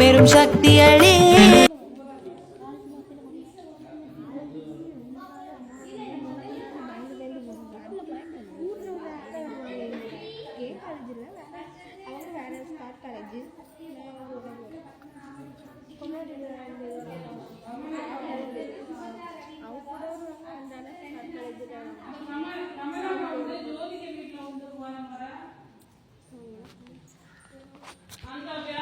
பெரும் சக்தி அழி Anda